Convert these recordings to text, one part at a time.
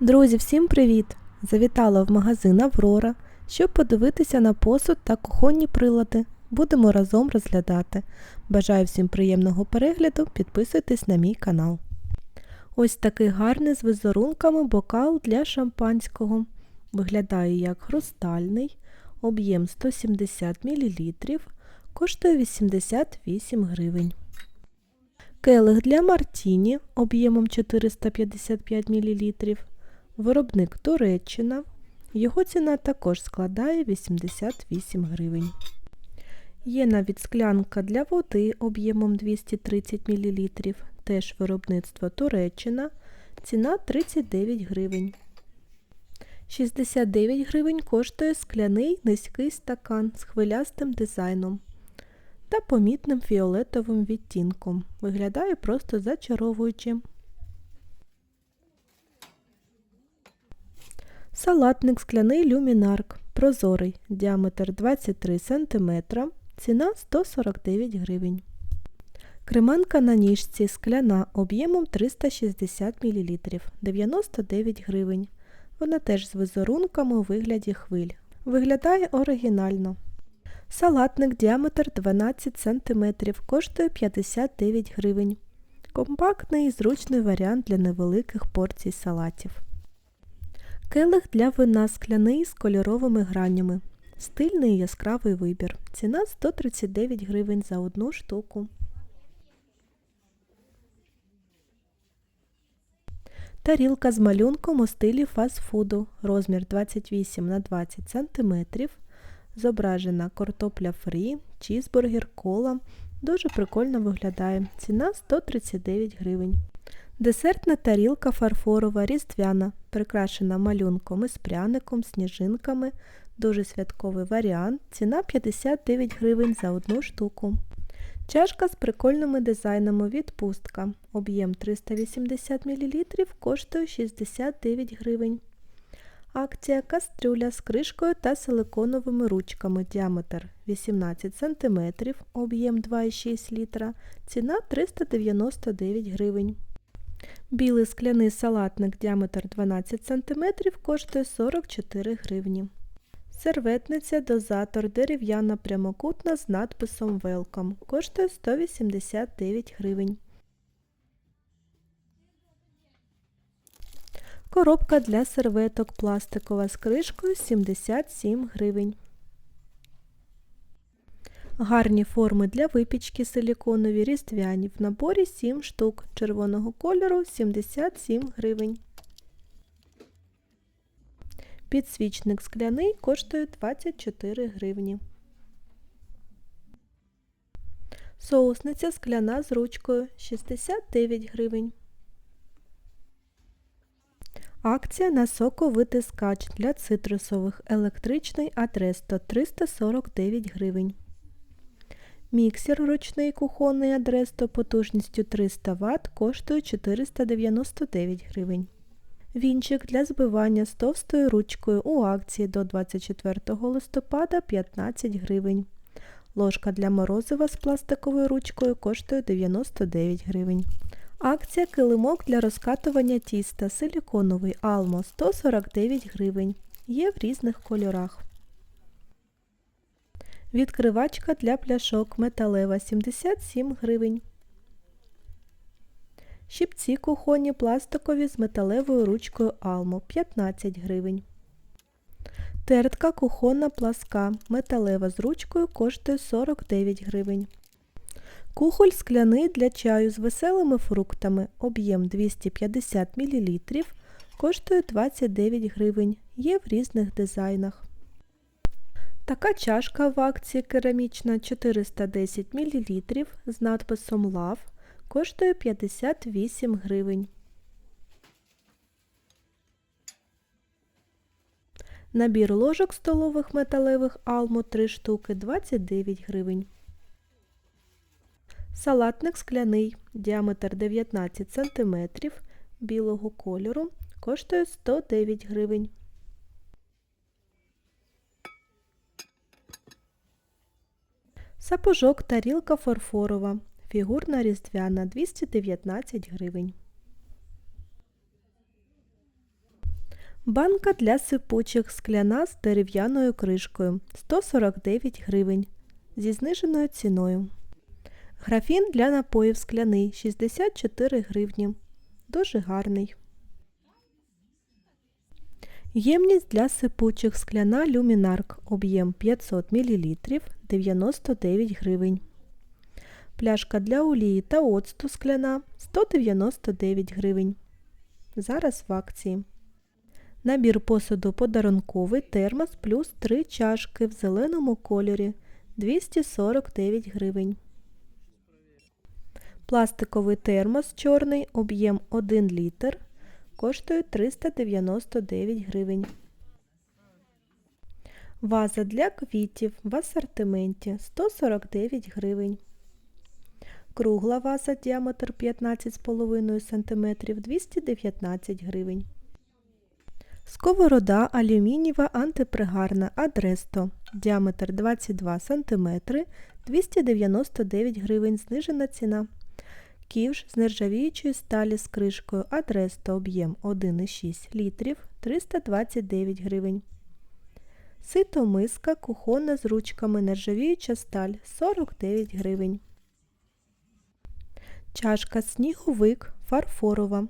Друзі, всім привіт! Завітала в магазин Аврора, щоб подивитися на посуд та кухонні прилади. Будемо разом розглядати. Бажаю всім приємного перегляду, підписуйтесь на мій канал. Ось такий гарний з візерунками бокал для шампанського. Виглядає як хрустальний, об'єм 170 мл, коштує 88 гривень. Келих для Мартіні об'ємом 455 мл. Виробник Туреччина. Його ціна також складає 88 гривень. Є навіть склянка для води об'ємом 230 мл. Теж виробництво Туреччина. Ціна 39 гривень. 69 гривень коштує скляний низький стакан з хвилястим дизайном та помітним фіолетовим відтінком. Виглядає просто зачаровуюче. Салатник скляний люмінарк. Прозорий. Діаметр 23 см. Ціна 149 гривень. Креманка на ніжці скляна об'ємом 360 мл 99 гривень. Вона теж з візерунками у вигляді хвиль. Виглядає оригінально. Салатник діаметр 12 см коштує 59 гривень. Компактний і зручний варіант для невеликих порцій салатів. Келих для вина скляний з кольоровими гранями. Стильний яскравий вибір. Ціна 139 гривень за одну штуку. Тарілка з малюнком у стилі фастфуду. Розмір 28 на 20 см. Зображена картопля фрі, чізбургер, кола. Дуже прикольно виглядає. Ціна 139 гривень. Десертна тарілка фарфорова різдвяна, прикрашена малюнком із пряником, сніжинками. Дуже святковий варіант. Ціна 59 гривень за одну штуку. Чашка з прикольними дизайнами відпустка. Об'єм 380 мл коштує 69 гривень. Акція кастрюля з кришкою та силиконовими ручками. Діаметр 18 см, об'єм 2,6 літра. Ціна 399 гривень. Білий скляний салатник діаметр 12 см коштує 44 гривні. Серветниця дозатор дерев'яна прямокутна з надписом Welcome коштує 189 гривень. Коробка для серветок пластикова з кришкою 77 гривень. Гарні форми для випічки силіконові різдвяні в наборі 7 штук червоного кольору 77 гривень. Підсвічник скляний коштує 24 гривні. Соусниця скляна з ручкою 69 гривень. Акція на соковитискач для цитрусових електричний Адресто 349 гривень. Міксер ручний кухонний Адресто потужністю 300 Вт коштує 499 гривень. Вінчик для збивання з товстою ручкою у акції до 24 листопада 15 гривень. Ложка для морозива з пластиковою ручкою коштує 99 гривень. Акція килимок для розкатування тіста силіконовий Алмо 149 гривень. Є в різних кольорах. Відкривачка для пляшок металева 77 гривень. Щипці кухонні пластикові з металевою ручкою Алмо 15 гривень. Тертка кухонна пласка металева з ручкою коштує 49 гривень. Кухоль скляний для чаю з веселими фруктами, об'єм 250 мл, коштує 29 гривень. Є в різних дизайнах. Така чашка в акції керамічна 410 мл з надписом Love коштує 58 гривень. Набір ложок столових металевих Almo 3 штуки 29 гривень. Салатник скляний, діаметр 19 см білого кольору, коштує 109 гривень. Сапожок тарілка фарфорова, фігурна різдвяна 219 гривень. Банка для сипучих скляна з дерев'яною кришкою 149 гривень зі зниженою ціною. Графін для напоїв скляний 64 гривні. Дуже гарний. Ємність для сипучих скляна люмінарк об'єм 500 мл 99 гривень. Пляшка для олії та оцту скляна 199 гривень. Зараз в акції. Набір посуду подарунковий термос плюс 3 чашки в зеленому кольорі 249 гривень. Пластиковий термос чорний об'єм 1 літр коштує 399 гривень. Ваза для квітів в асортименті 149 гривень. Кругла ваза діаметр 15,5 см 219 гривень. Сковорода алюмінієва антипригарна Адресто. Діаметр 22 см 299 гривень. Знижена ціна. Ківш з нержавіючої сталі з кришкою Адресто об'єм 1,6 літрів 329 гривень. Сито миска кухонна з ручками нержавіюча сталь 49 гривень. Чашка сніговик фарфорова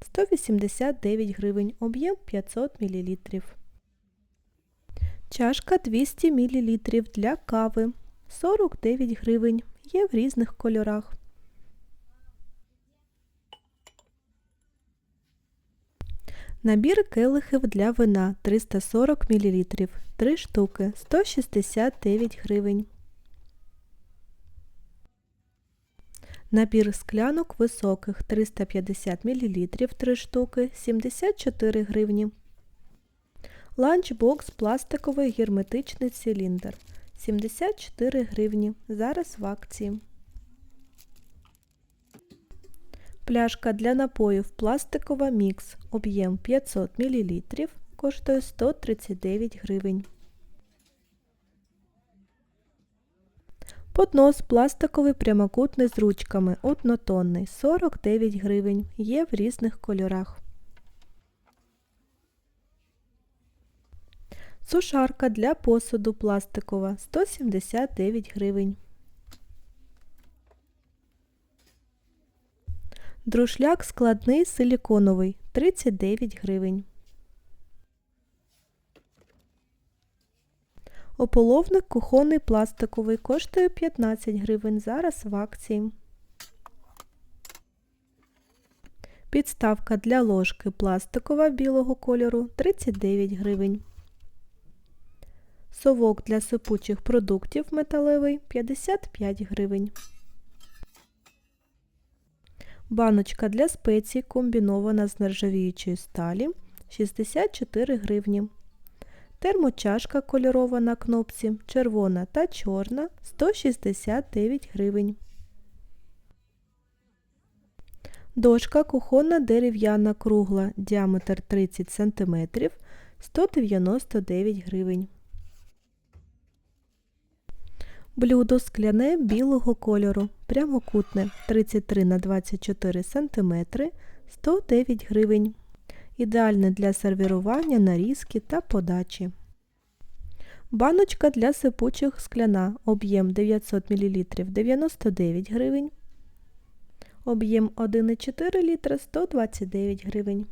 189 гривень, об'єм 500 мл. Чашка 200 мл для кави 49 гривень. Є в різних кольорах. Набір келихів для вина 340 мл. 3 штуки 169 гривень. Набір склянок високих 350 мл 3 штуки 74 гривні. Ланчбокс пластиковий герметичний циліндр 74 гривні. Зараз в акції. Пляшка для напоїв пластикова мікс об'єм 500 мл коштує 139 гривень. Поднос пластиковий прямокутний з ручками однотонний 49 гривень. Є в різних кольорах. Сушарка для посуду пластикова 179 гривень. Друшляк складний силіконовий 39 гривень. Ополовник кухонний пластиковий коштує 15 гривень. Зараз в акції. Підставка для ложки пластикова білого кольору 39 гривень. Совок для сипучих продуктів металевий 55 гривень. Баночка для спецій комбінована з нержавіючої сталі 64 гривні. Термочашка кольорова на кнопці червона та чорна 169 гривень. Дошка кухонна дерев'яна кругла діаметр 30 см 199 гривень. Блюдо скляне білого кольору, прямокутне 33 на 24 см 109 гривень. Ідеальне для сервірування, нарізки та подачі. Баночка для сипучих скляна. Об'єм 900 мл 99 гривень. Об'єм 1,4 літра 129 гривень.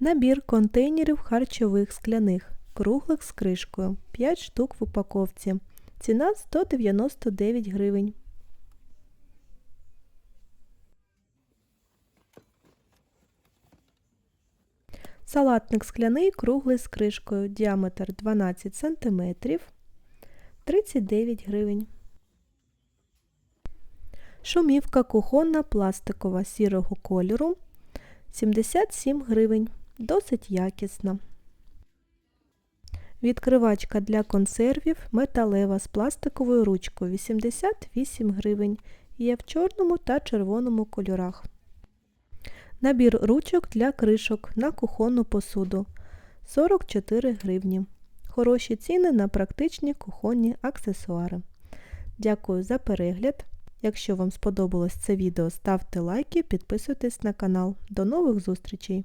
Набір контейнерів харчових скляних круглих з кришкою 5 штук в упаковці. Ціна 199 гривень. Салатник скляний круглий з кришкою, діаметр 12 см 39 гривень. Шумівка кухонна пластикова сірого кольору 77 гривень. Досить якісна. Відкривачка для консервів металева з пластиковою ручкою 88 гривень. Є в чорному та червоному кольорах. Набір ручок для кришок на кухонну посуду 44 гривні. Хороші ціни на практичні кухонні аксесуари. Дякую за перегляд. Якщо вам сподобалось це відео, ставте лайки, підписуйтесь на канал. До нових зустрічей!